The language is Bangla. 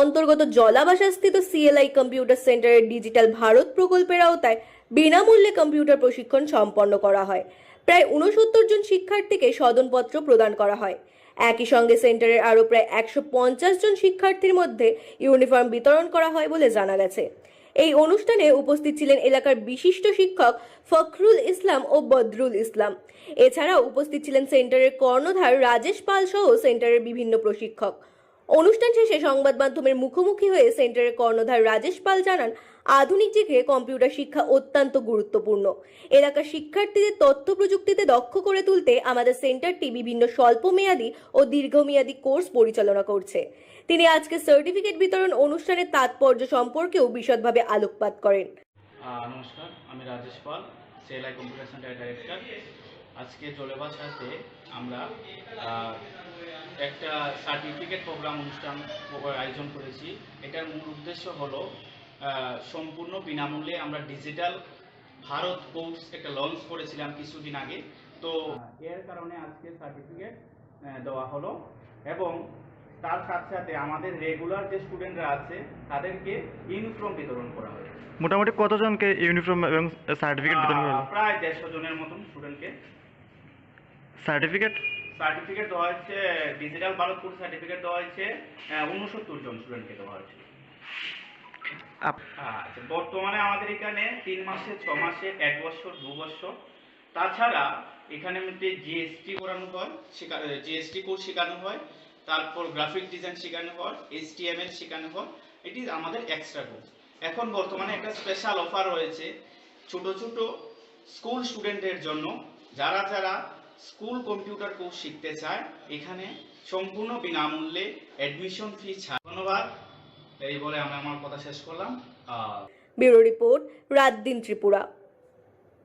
অন্তর্গত জলাবাসাস্থিত সিএলআই কম্পিউটার সেন্টারের ডিজিটাল ভারত প্রকল্পের আওতায় বিনামূল্যে কম্পিউটার প্রশিক্ষণ সম্পন্ন করা হয়। প্রায় উনসত্তর জন শিক্ষার্থীকে সদনপত্র প্রদান করা হয়। একই সঙ্গে সেন্টারের আরও প্রায় একশো পঞ্চাশ জন শিক্ষার্থীর মধ্যে ইউনিফর্ম বিতরণ করা হয় বলে জানা গেছে। এই অনুষ্ঠানে উপস্থিত ছিলেন এলাকার বিশিষ্ট শিক্ষক ফখরুল ইসলাম ও বদরুল ইসলাম। এছাড়াও উপস্থিত ছিলেন সেন্টারের কর্ণধার রাজেশ পাল সহ সেন্টারের বিভিন্ন প্রশিক্ষক। অনুষ্ঠান শেষে সংবাদ মাধ্যমের মুখোমুখি হয়ে সেন্টারের কর্ণধার রাজেশ পাল জানান, আধুনিক যুগে কম্পিউটার শিক্ষা অত্যন্ত গুরুত্বপূর্ণ। এলাকার শিক্ষার্থীদের তথ্য প্রযুক্তিতে দক্ষ করে তুলতে আমাদের সেন্টারটি বিভিন্ন স্বল্পমেয়াদী ও দীর্ঘমেয়াদী কোর্স পরিচালনা করছে। তিনি আজকে সার্টিফিকেট বিতরণ অনুষ্ঠানের তাৎপর্য সম্পর্কেও বিশদভাবে আলোকপাত করেন। নমস্কার, আমি Rajesh Pal computer centre director আজকে জলেবা সাথে আমরা একটা সার্টিফিকেট প্রোগ্রাম অনুষ্ঠান আয়োজন করেছি। এটার মূল উদ্দেশ্য হলো সম্পূর্ণ বিনামূল্যে আমরা ডিজিটাল ভারত কোর্স একটা লঞ্চ করেছিলাম কিছুদিন আগে। তো এর কারণে আজকে সার্টিফিকেট দেওয়া হলো এবং তার সাথে সাথে আমাদের রেগুলার যে স্টুডেন্টরা আছে তাদেরকে ইউনিফর্ম বিতরণ করা হয় মোটামুটি কতজনকে ইউনিফর্ম এবং সার্টিফিকেট বিতরণ করা প্রায় দেড়শো জনের মতন স্টুডেন্টকে সার্টিফিকেট সার্টিফিকেট দেওয়া হয়েছে ডিজিটাল ভারতপুর সার্টিফিকেট দেওয়া হয়েছে উনসত্তর জন স্টুডেন্টকে দেওয়া হয়েছে। আচ্ছা বর্তমানে আমাদের এখানে তিন মাসে ছ মাসে এক বছর দু বছর। তাছাড়া এখানে মধ্যে জিএসটি করানো হয় জিএসটি কোর্স শেখানো হয় তারপর গ্রাফিক ডিজাইন শেখানো হয় এইচটিএমএল শেখানো হয় এটি আমাদের এক্সট্রা কোর্স এখন বর্তমানে একটা স্পেশাল অফার রয়েছে ছোট ছোট স্কুল স্টুডেন্টদের জন্য যারা যারা স্কুল কম্পিউটার কোর্স শিখতে চায়, এখানে সম্পূর্ণ বিনামূল্যে অ্যাডমিশন ফি ছাড়। ধন্যবাদ। এই বলে আমি আমার কথা শেষ করলাম। ব্যুরো রিপোর্ট রাত দিন ত্রিপুরা।